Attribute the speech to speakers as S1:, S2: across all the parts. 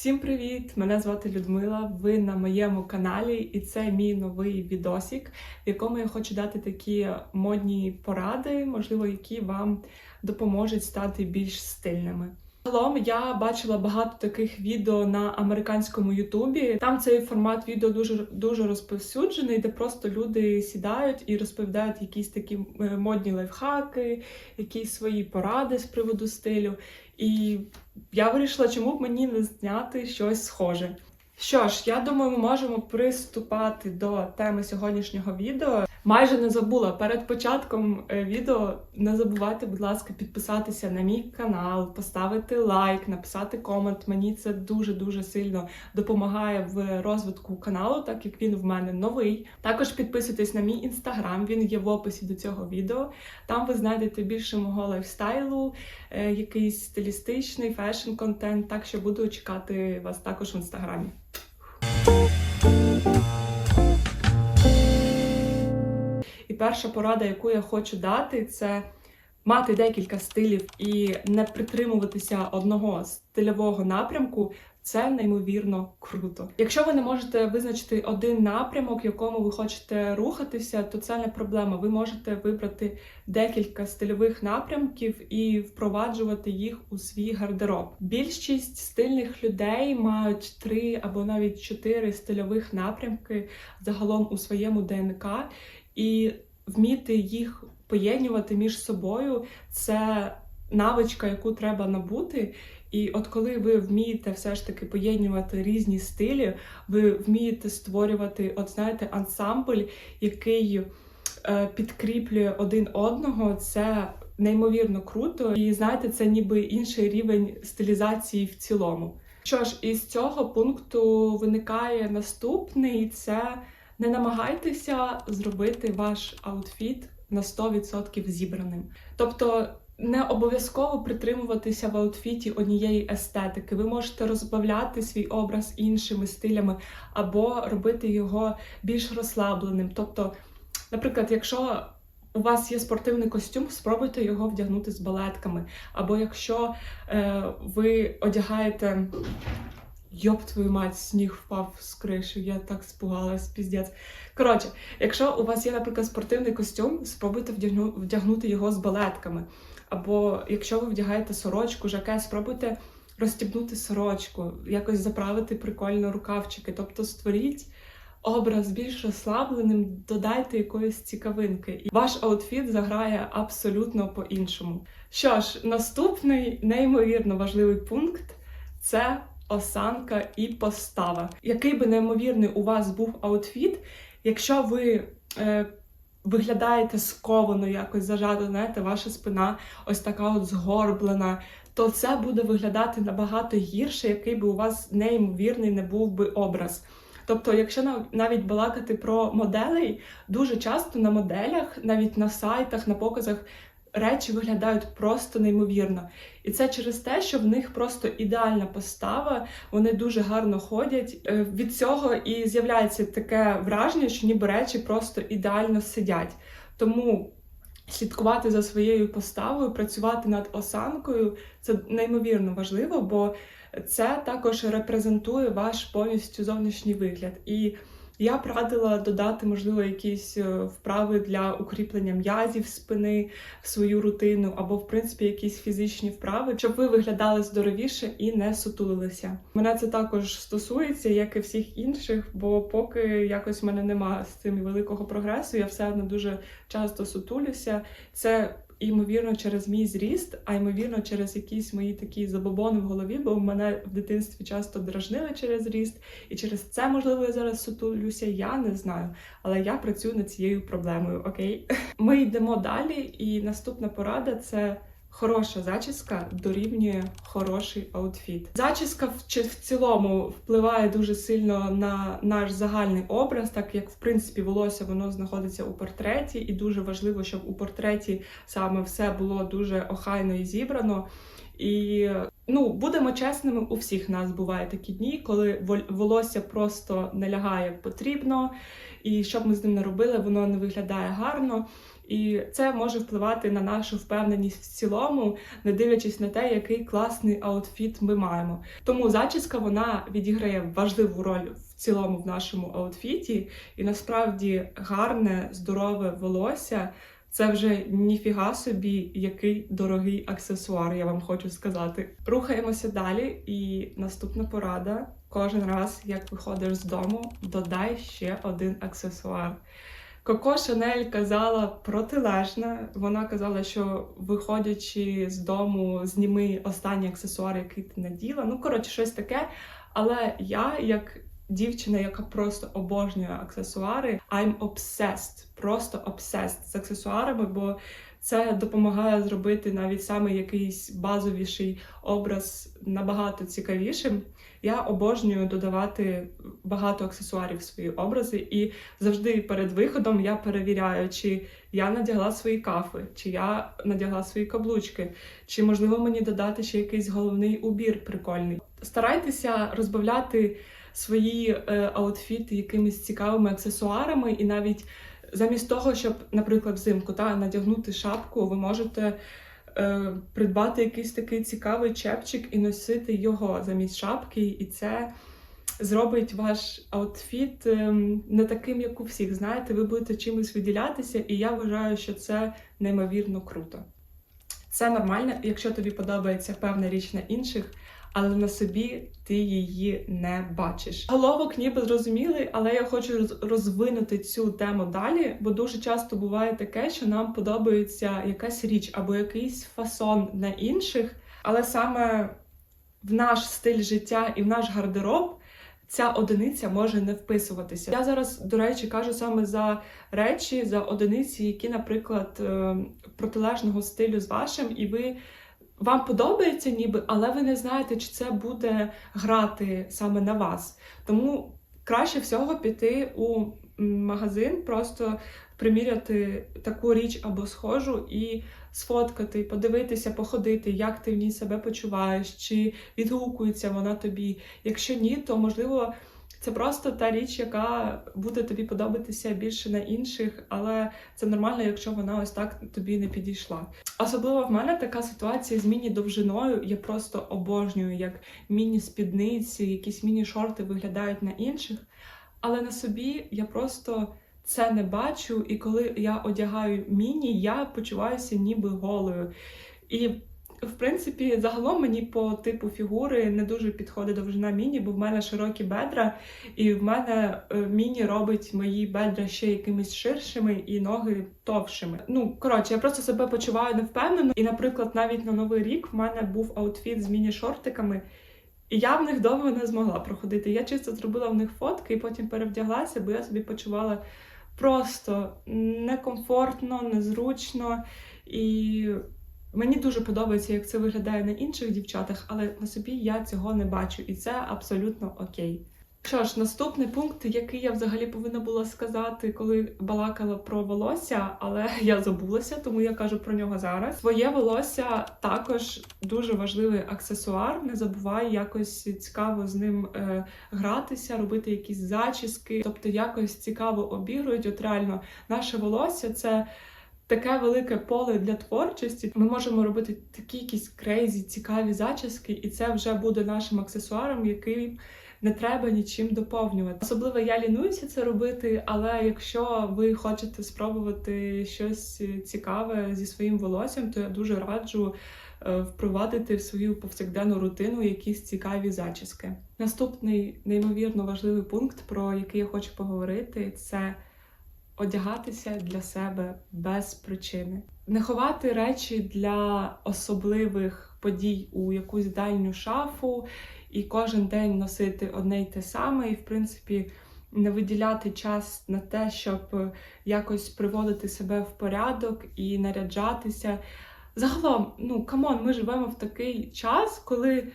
S1: Всім привіт! Мене звати Людмила. Ви на моєму каналі, і це мій новий відосик, в якому я хочу дати такі модні поради, можливо, які вам допоможуть стати більш стильними. Загалом я бачила багато таких відео на американському Ютубі. Там цей формат відео дуже дуже розповсюджений, де просто люди сідають і розповідають якісь такі е, модні лайфхаки, якісь свої поради з приводу стилю. І я вирішила, чому б мені не зняти щось схоже. Що ж, я думаю, ми можемо приступати до теми сьогоднішнього відео. Майже не забула перед початком е, відео. Не забувайте, будь ласка, підписатися на мій канал, поставити лайк, написати комент. Мені це дуже дуже сильно допомагає в розвитку каналу, так як він в мене новий. Також підписуйтесь на мій інстаграм, він є в описі до цього відео. Там ви знайдете більше мого лайфстайлу, е, якийсь стилістичний фешн-контент. Так що буду чекати вас також в інстаграмі. Перша порада, яку я хочу дати, це мати декілька стилів і не притримуватися одного стильового напрямку. Це неймовірно круто. Якщо ви не можете визначити один напрямок, в якому ви хочете рухатися, то це не проблема. Ви можете вибрати декілька стильових напрямків і впроваджувати їх у свій гардероб. Більшість стильних людей мають три або навіть чотири стильових напрямки загалом у своєму ДНК, і вміти їх поєднувати між собою це навичка, яку треба набути. І от коли ви вмієте все ж таки поєднувати різні стилі, ви вмієте створювати, от знаєте, ансамбль, який е, підкріплює один одного, це неймовірно круто. І знаєте, це ніби інший рівень стилізації в цілому. Що ж, із цього пункту виникає наступний: це не намагайтеся зробити ваш аутфіт на 100% зібраним. Тобто не обов'язково притримуватися в аутфіті однієї естетики. Ви можете розбавляти свій образ іншими стилями або робити його більш розслабленим. Тобто, наприклад, якщо у вас є спортивний костюм, спробуйте його вдягнути з балетками. Або якщо е, ви одягаєте. Йоп, твою мать, сніг впав з криші, я так спугалась, піздець. Коротше, якщо у вас є, наприклад, спортивний костюм, спробуйте вдягну, вдягнути його з балетками. Або якщо ви вдягаєте сорочку, жаке, спробуйте розстібнути сорочку, якось заправити прикольно рукавчики. Тобто створіть образ більш розслабленим, додайте якоїсь цікавинки. І ваш аутфіт заграє абсолютно по-іншому. Що ж, наступний неймовірно важливий пункт це осанка і постава. Який би неймовірний у вас був аутфіт, якщо ви. Е, виглядаєте сковано, якось зажато, знаєте, ваша спина ось така от згорблена, то це буде виглядати набагато гірше, який би у вас неймовірний не був би образ. Тобто, якщо навіть балакати про моделей, дуже часто на моделях, навіть на сайтах, на показах. Речі виглядають просто неймовірно. І це через те, що в них просто ідеальна постава, вони дуже гарно ходять. Е, від цього і з'являється таке враження, що ніби речі просто ідеально сидять. Тому слідкувати за своєю поставою, працювати над осанкою це неймовірно важливо, бо це також репрезентує ваш повністю зовнішній вигляд. І я б радила додати, можливо, якісь е, вправи для укріплення м'язів спини в свою рутину, або, в принципі, якісь фізичні вправи, щоб ви виглядали здоровіше і не сутулилися. Мене це також стосується, як і всіх інших, бо поки якось в мене немає з цим великого прогресу, я все одно дуже часто сутулюся. Це ймовірно, через мій зріст, а ймовірно, через якісь мої такі забобони в голові, бо в мене в дитинстві часто дражнили через зріст, і через це, можливо, я зараз сутулюся, я не знаю. Але я працюю над цією проблемою. Окей, ми йдемо далі, і наступна порада це. Хороша зачіска дорівнює хороший аутфіт. Зачіска в, в цілому впливає дуже сильно на наш загальний образ, так як в принципі волосся воно знаходиться у портреті, і дуже важливо, щоб у портреті саме все було дуже охайно і зібрано. І ну будемо чесними, у всіх нас бувають такі дні, коли волосся просто не лягає потрібно, і щоб ми з ним не робили, воно не виглядає гарно. І це може впливати на нашу впевненість в цілому, не дивлячись на те, який класний аутфіт ми маємо. Тому зачіска вона відіграє важливу роль в цілому в нашому аутфіті, і насправді гарне, здорове волосся. Це вже ніфіга собі, який дорогий аксесуар, я вам хочу сказати. Рухаємося далі, і наступна порада: кожен раз, як виходиш з дому, додай ще один аксесуар. Коко Шанель казала протилежне. Вона казала, що виходячи з дому, зніми останній аксесуар, який ти наділа. Ну, коротше, щось таке. Але я, як дівчина, яка просто обожнює аксесуари, I'm obsessed, просто obsessed з аксесуарами, бо це допомагає зробити навіть саме якийсь базовіший образ набагато цікавішим. Я обожнюю додавати багато аксесуарів в свої образи, і завжди перед виходом я перевіряю, чи я надягла свої кафи, чи я надягла свої каблучки, чи можливо мені додати ще якийсь головний убір прикольний. Старайтеся розбавляти свої е, аутфіти якимись цікавими аксесуарами, і навіть замість того, щоб, наприклад, взимку та надягнути шапку, ви можете е, придбати якийсь такий цікавий чепчик і носити його замість шапки, і це зробить ваш аутфіт ем, не таким, як у всіх. Знаєте, ви будете чимось виділятися, і я вважаю, що це неймовірно круто. Це нормально, якщо тобі подобається певна річ на інших, але на собі ти її не бачиш. Головок ніби зрозуміли, але я хочу розвинути цю тему далі, бо дуже часто буває таке, що нам подобається якась річ або якийсь фасон на інших, але саме в наш стиль життя і в наш гардероб. Ця одиниця може не вписуватися. Я зараз, до речі, кажу саме за речі, за одиниці, які, наприклад, е, протилежного стилю з вашим, і ви вам подобається ніби, але ви не знаєте, чи це буде грати саме на вас. Тому краще всього піти у магазин, просто приміряти таку річ або схожу і сфоткати, подивитися, походити, як ти в ній себе почуваєш, чи відгукується вона тобі. Якщо ні, то можливо. Це просто та річ, яка буде тобі подобатися більше на інших, але це нормально, якщо вона ось так тобі не підійшла. Особливо в мене така ситуація з міні-довжиною. Я просто обожнюю, як міні-спідниці, якісь міні-шорти виглядають на інших. Але на собі я просто це не бачу, і коли я одягаю міні, я почуваюся ніби голою. І в принципі, загалом мені по типу фігури не дуже підходить довжина міні, бо в мене широкі бедра, і в мене е, міні робить мої бедра ще якимись ширшими і ноги товшими. Ну коротше, я просто себе почуваю невпевнено. І, наприклад, навіть на новий рік в мене був аутфіт з міні-шортиками. І я в них довго не змогла проходити. Я чисто зробила в них фотки і потім перевдяглася, бо я собі почувала просто некомфортно, незручно. І мені дуже подобається, як це виглядає на інших дівчатах, але на собі я цього не бачу, і це абсолютно окей. Що ж, наступний пункт, який я взагалі повинна була сказати, коли балакала про волосся, але я забулася, тому я кажу про нього зараз. Твоє волосся також дуже важливий аксесуар. Не забувай якось цікаво з ним е, гратися, робити якісь зачіски, тобто якось цікаво обігрують. От реально, наше волосся це. Таке велике поле для творчості. Ми можемо робити такі якісь крейзі, цікаві зачіски, і це вже буде нашим аксесуаром, який не треба нічим доповнювати. Особливо я лінуюся це робити, але якщо ви хочете спробувати щось цікаве зі своїм волоссям, то я дуже раджу е, впровадити в свою повсякденну рутину якісь цікаві зачіски. Наступний неймовірно важливий пункт, про який я хочу поговорити, це одягатися для себе без причини, не ховати речі для особливих подій у якусь дальню шафу і кожен день носити одне й те саме, і в принципі. Не виділяти час на те, щоб якось приводити себе в порядок і наряджатися. Загалом, ну камон, ми живемо в такий час, коли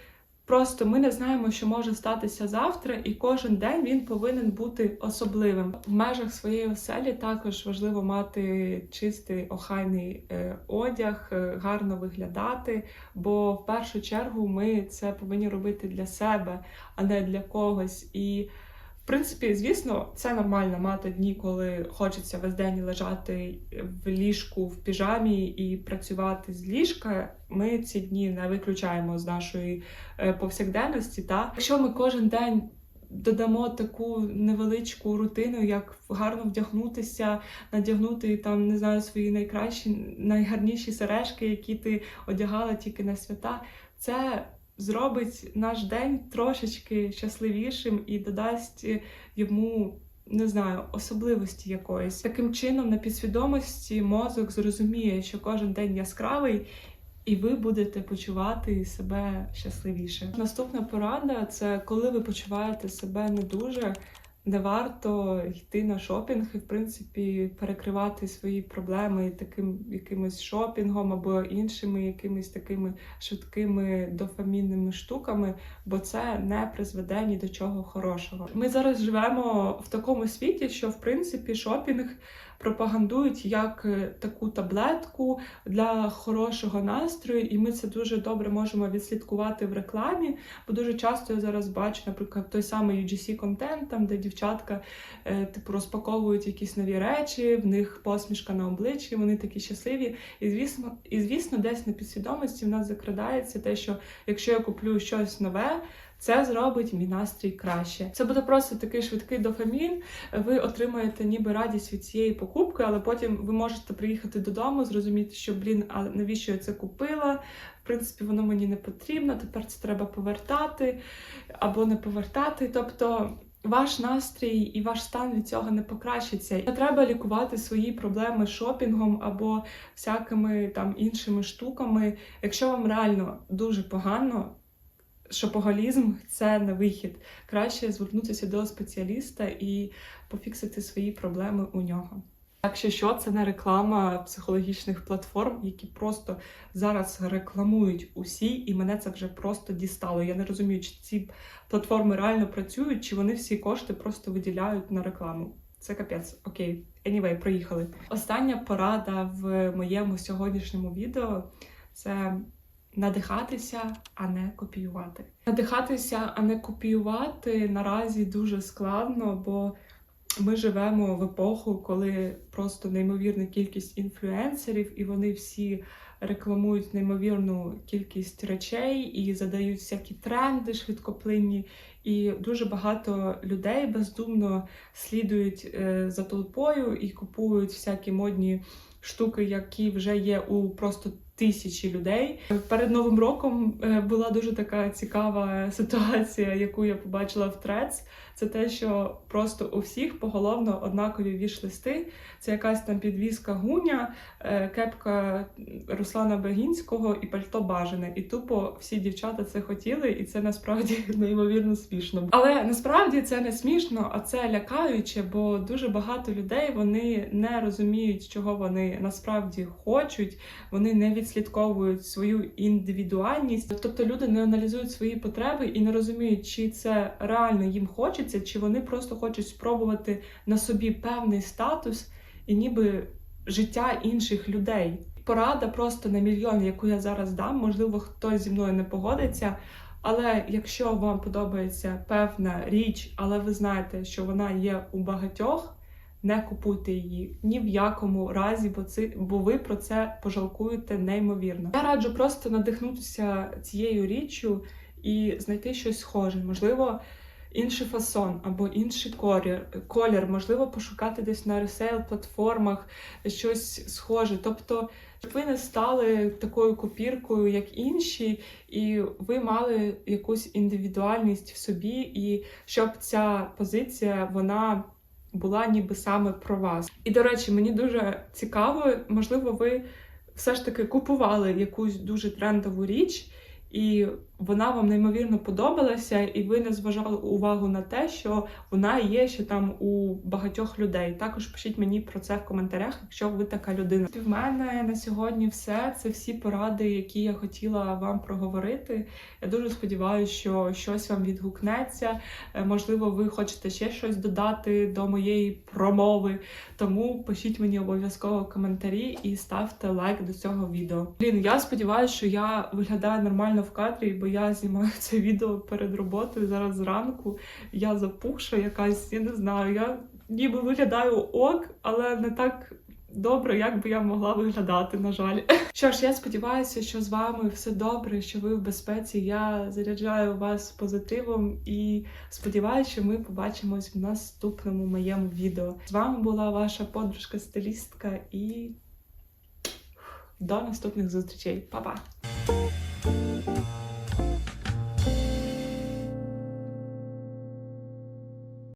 S1: просто ми не знаємо, що може статися завтра, і кожен день він повинен бути особливим. В межах своєї оселі також важливо мати чистий охайний е, одяг, е, гарно виглядати. Бо в першу чергу ми це повинні робити для себе, а не для когось. І Принципі, звісно, це нормально мати дні, коли хочеться весь день лежати в ліжку в піжамі і працювати з ліжка. Ми ці дні не виключаємо з нашої е, повсякденності. Та якщо ми кожен день додамо таку невеличку рутину, як гарно вдягнутися, надягнути там, не знаю, свої найкращі, найгарніші сережки, які ти одягала тільки на свята, це зробить наш день трошечки щасливішим і додасть йому. Не знаю, особливості якоїсь. Таким чином, на підсвідомості мозок зрозуміє, що кожен день яскравий, і ви будете почувати себе щасливіше. Наступна порада це коли ви почуваєте себе не дуже. Не варто йти на шопінг і, в принципі, перекривати свої проблеми таким якимось шопінгом або іншими якимись такими швидкими дофамінними штуками, бо це не призведе ні до чого хорошого. Ми зараз живемо в такому світі, що в принципі шопінг пропагандують як е, таку таблетку для хорошого настрою, і ми це дуже добре можемо відслідкувати в рекламі. Бо дуже часто я зараз бачу, наприклад, той самий UGC контент, там де дівчатка е, типу розпаковують якісь нові речі, в них посмішка на обличчі, вони такі щасливі. І звісно, і звісно, десь на підсвідомості в нас закрадається те, що якщо я куплю щось нове. Це зробить мій настрій краще. Це буде просто такий швидкий дофамін. Ви отримаєте ніби радість від цієї покупки, але потім ви можете приїхати додому, зрозуміти, що блін, а навіщо я це купила? В принципі, воно мені не потрібно. Тепер це треба повертати або не повертати. Тобто. Ваш настрій і ваш стан від цього не покращиться. Не треба лікувати свої проблеми шопінгом або всякими там іншими штуками. Якщо вам реально дуже погано, шопоголізм це не вихід. Краще звернутися до спеціаліста і пофіксити свої проблеми у нього. Якщо що, це не реклама психологічних платформ, які просто зараз рекламують усі, і мене це вже просто дістало. Я не розумію, чи ці платформи реально працюють, чи вони всі кошти просто виділяють на рекламу. Це капець. Окей, anyway, проїхали. Остання порада в моєму сьогоднішньому відео це надихатися, а не копіювати. Надихатися, а не копіювати наразі дуже складно, бо ми живемо в епоху, коли просто неймовірна кількість інфлюенсерів, і вони всі рекламують неймовірну кількість речей і задають всякі тренди швидкоплинні. І дуже багато людей бездумно слідують е, за толпою і купують всякі модні штуки, які вже є у просто тисячі людей. Перед новим роком е, була дуже така цікава ситуація, яку я побачила в Трец. Це те, що просто у всіх поголовно однакові віш-листи. Це якась там підвізка гуня, е, кепка Руслана Багінського і пальто бажане. І тупо всі дівчата це хотіли, і це насправді неймовірно смішно. Але насправді це не смішно, а це лякаюче, бо дуже багато людей вони не розуміють, чого вони насправді хочуть. Вони не відслідковують свою індивідуальність. Тобто люди не аналізують свої потреби і не розуміють, чи це реально їм хочеться, чи вони просто хочуть спробувати на собі певний статус і ніби життя інших людей. Порада просто на мільйон, яку я зараз дам. Можливо, хтось зі мною не погодиться. Але якщо вам подобається певна річ, але ви знаєте, що вона є у багатьох, не купуйте її ні в якому разі, бо це бо ви про це пожалкуєте неймовірно. Я раджу просто надихнутися цією річчю і знайти щось схоже. Можливо, інший фасон або інший колір, колір, можливо, пошукати десь на ресейл платформах щось схоже. Тобто, щоб ви не стали такою копіркою, як інші, і ви мали якусь індивідуальність в собі, і щоб ця позиція вона була ніби саме про вас. І до речі, мені дуже цікаво, можливо, ви все ж таки купували якусь дуже трендову річ. І вона вам неймовірно подобалася, і ви не зважали увагу на те, що вона є ще там у багатьох людей. Також пишіть мені про це в коментарях, якщо ви така людина. В мене на сьогодні все. Це всі поради, які я хотіла вам проговорити. Я дуже сподіваюся, що щось вам відгукнеться. Е, Можливо, ви хочете ще щось додати до моєї промови. Тому пишіть мені обов'язково коментарі і ставте лайк до цього відео. Блін, я сподіваюся, що я виглядаю нормально в кадрі, бо я знімаю це відео перед роботою зараз зранку. Я запухша якась, я не знаю. Я ніби виглядаю ок, але не так добре, як би я могла виглядати, на жаль. Що ж, я сподіваюся, що з вами все добре, що ви в безпеці. Я заряджаю вас позитивом і сподіваюся, що ми побачимось в наступному моєму відео. З вами була ваша подружка стилістка і до наступних зустрічей. Па-па!